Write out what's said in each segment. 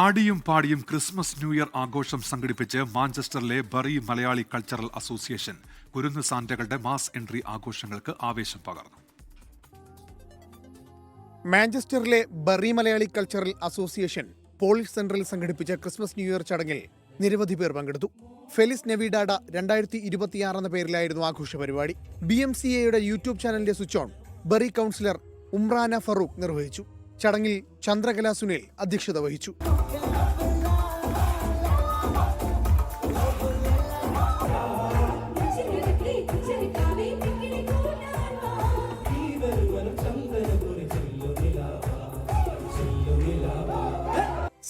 ആടിയും പാടിയും Christmas new year ആഘോഷം സംഘടിപ്പിച്ച് മാഞ്ചസ്റ്ററിലെ ബറി മലയാളി കൾച്ചറൽ അസോസിയേഷൻ കുരുന്ന് സാന്റകളുടെ മാസ് എൻട്രി ആഘോഷങ്ങൾക്ക് ആവേശം പകർന്നു. മാഞ്ചസ്റ്ററിലെ Bury Malayali cultural association Polish സെന്ററിൽ സംഘടിപ്പിച്ച ക്രിസ്മസ് ന്യൂ ഇയർ ചടങ്ങിൽ നിരവധി പേർ പങ്കെടുത്തു. ഫെലിസ് നെവിഡാഡ രണ്ടായിരത്തി ഇരുപത്തിയാറ് എന്ന പേരിലായിരുന്നു ആഘോഷ പരിപാടി ബി എം സി എയുടെ യൂട്യൂബ് ചാനലിന്റെ switch on Bury councillor Umrana Farooq നിർവഹിച്ചു. ചടങ്ങിൽ ചന്ദ്രകല സുനിൽ അധ്യക്ഷത വഹിച്ചു.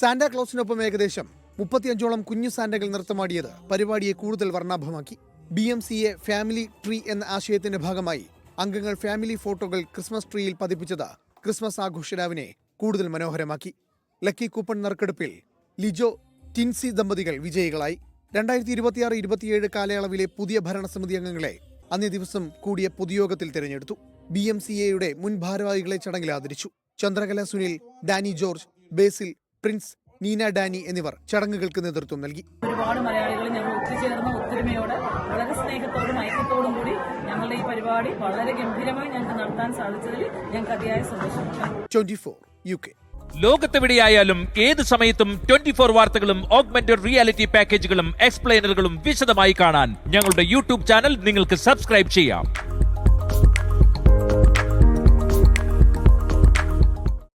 സാന്റാക്ലോസിനൊപ്പം ഏകദേശം മുപ്പത്തിയഞ്ചോളം കുഞ്ഞു സാന്റകൾ നൃത്തമാടിയത് പരിപാടിയെ കൂടുതൽ വർണാഭമാക്കി. B M C A family tree എന്ന ആശയത്തിന്റെ ഭാഗമായി അംഗങ്ങൾ ഫാമിലി ഫോട്ടോകൾ ക്രിസ്മസ് ട്രീയിൽ പതിപ്പിച്ചത് ക്രിസ്മസ് ആഘോഷരാവിനെ കൂടുതൽ മനോഹരമാക്കി. ലക്കി കൂപ്പൺ നറുക്കെടുപ്പിൽ ലിജോ ടിൻസി ദമ്പതികൾ വിജയികളായി. രണ്ടായിരത്തി ഇരുപത്തിയാറ് ഇരുപത്തിയേഴ് കാലയളവിലെ പുതിയ ഭരണസമിതി അംഗങ്ങളെ അന്നേ ദിവസം കൂടിയ പൊതുയോഗത്തിൽ തിരഞ്ഞെടുത്തു. ബി എം സി എയുടെ മുൻ ഭാരവാഹികളെ ചടങ്ങിൽ ആദരിച്ചു. Chandrakala Sunil Danny George Basil Prince Neena Danny എന്നിവർ ചടങ്ങുകൾക്ക് നേതൃത്വം നൽകി. ഒരുപാട് മലയാളികൾ ഞങ്ങൾ ഒത്തുചേർന്ന് ഒത്തൊരുമയോടെ വളരെ സ്നേഹത്തോടും ഐക്യത്തോടും കൂടി ഞങ്ങളുടെ ഈ പരിപാടി വളരെ ഗംഭീരമായി ഞങ്ങൾക്ക് നടത്താൻ സാധിച്ചതിൽ ഞങ്ങൾക്ക് അതിയായ സന്തോഷമുണ്ട്. Twenty four U K. ലോകത്തെവിടെയായാലും ഏത് സമയത്തും ട്വന്റി ഫോർ വാർത്തകളും ഓഗ്മെന്റഡ് റിയാലിറ്റി പാക്കേജുകളും എക്സ്പ്ലെയിനറുകളും വിശദമായി കാണാൻ ഞങ്ങളുടെ യൂട്യൂബ് ചാനൽ നിങ്ങൾക്ക് സബ്സ്ക്രൈബ് ചെയ്യാം.